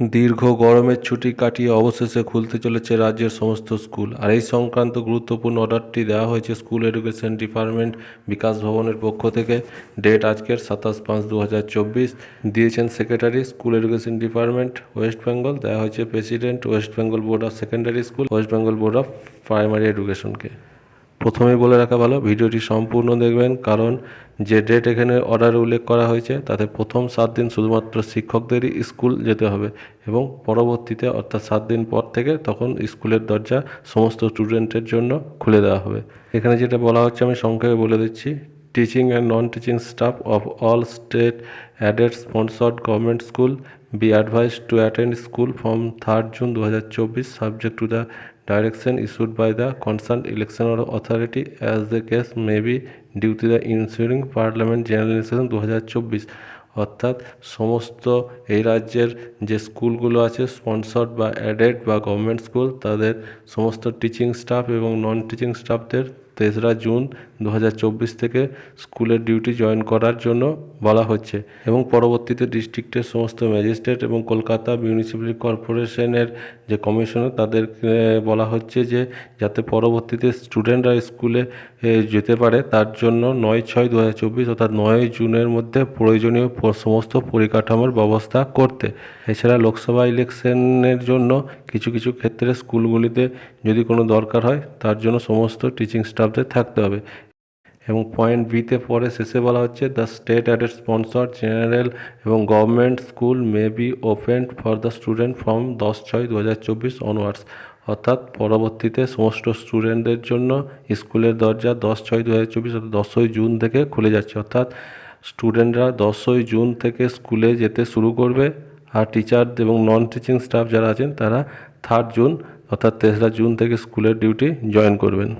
দীর্ঘ গরমের ছুটি কাটিয়ে অবশেষে খুলতে চলেছে রাজ্যের সমস্ত স্কুল। আর এই সংক্রান্ত গুরুত্বপূর্ণ অর্ডারটি দেওয়া হয়েছে স্কুল এডুকেশন ডিপার্টমেন্ট বিকাশ ভবনের পক্ষ থেকে। ডেট আজকের সাতাশ পাঁচ দু দিয়েছেন secretary, school education department, West Bengal. দেওয়া হয়েছে president, West Bengal board of secondary school, West Bengal board of primary এডুকেশনকে। প্রথমেই বলে রাখা ভালো, ভিডিওটি সম্পূর্ণ দেখবেন, কারণ যে ডেট এখানে অর্ডারে উল্লেখ করা হয়েছে, তাতে প্রথম সাত দিন শুধুমাত্র শিক্ষকদেরই স্কুল যেতে হবে এবং পরবর্তীতে অর্থাৎ সাত দিন পর থেকে তখন স্কুলের দরজা সমস্ত স্টুডেন্টের জন্য খুলে দেওয়া হবে। এখানে যেটা বলা হচ্ছে, আমি সংক্ষেপে বলে দিচ্ছি teaching and non teaching staff of all state aided sponsored government school be advise to attend school from third June দু হাজার চব্বিশ subject to the direction issued by the concern election authority as the case may be due to the ensuring parliament general election দু হাজার চব্বিশ অর্থাৎ সমস্ত এই রাজ্যের যে স্কুলগুলো আছে স্পন্সর্ড বা অ্যাডেড বা গভর্নমেন্ট স্কুল তাদের সমস্ত টিচিং স্টাফ এবং নন টিচিং স্টাফদের তেসরা জুন দু হাজার চব্বিশ থেকে স্কুলের ডিউটি জয়েন করার জন্য বলা হচ্ছে এবং পরবর্তীতে ডিস্ট্রিক্টের সমস্ত ম্যাজিস্ট্রেট এবং কলকাতা মিউনিসিপ্যাল কর্পোরেশনের যে কমিশনার তাদেরকে বলা হচ্ছে যে যাতে পরবর্তীতে স্টুডেন্টরা স্কুলে যেতে পারে তার জন্য নয় ছয় দু অর্থাৎ নয় জুনের মধ্যে প্রয়োজনীয় সমস্ত পরিকাঠামোর ব্যবস্থা করতে। এছাড়া লোকসভা ইলেকশনের জন্য কিছু কিছু ক্ষেত্রে স্কুলগুলিতে যদি কোনো দরকার হয় তার জন্য সমস্ত টিচিং স্টাফদের থাকতে হবে। এবং পয়েন্ট বিতে পরে শেষে বলা হচ্ছে the state aided sponsor general এবং government school may be open for the student from দশ ছয় দু হাজার চব্বিশ অনওয়ার্ডস অর্থাৎ পরবর্তীতে সমস্ত স্টুডেন্টদের জন্য স্কুলের দরজা দশ ছয় দু হাজার চব্বিশ অর্থাৎ দশই জুন থেকে খুলে যাচ্ছে। অর্থাৎ স্টুডেন্টরা দশই জুন থেকে স্কুলে যেতে শুরু করবে আর টিচার এবং নন টিচিং স্টাফ যারা আছেন, তারা থার্ড জুন অর্থাৎ তেসরা জুন থেকে স্কুলের ডিউটি জয়েন করবেন।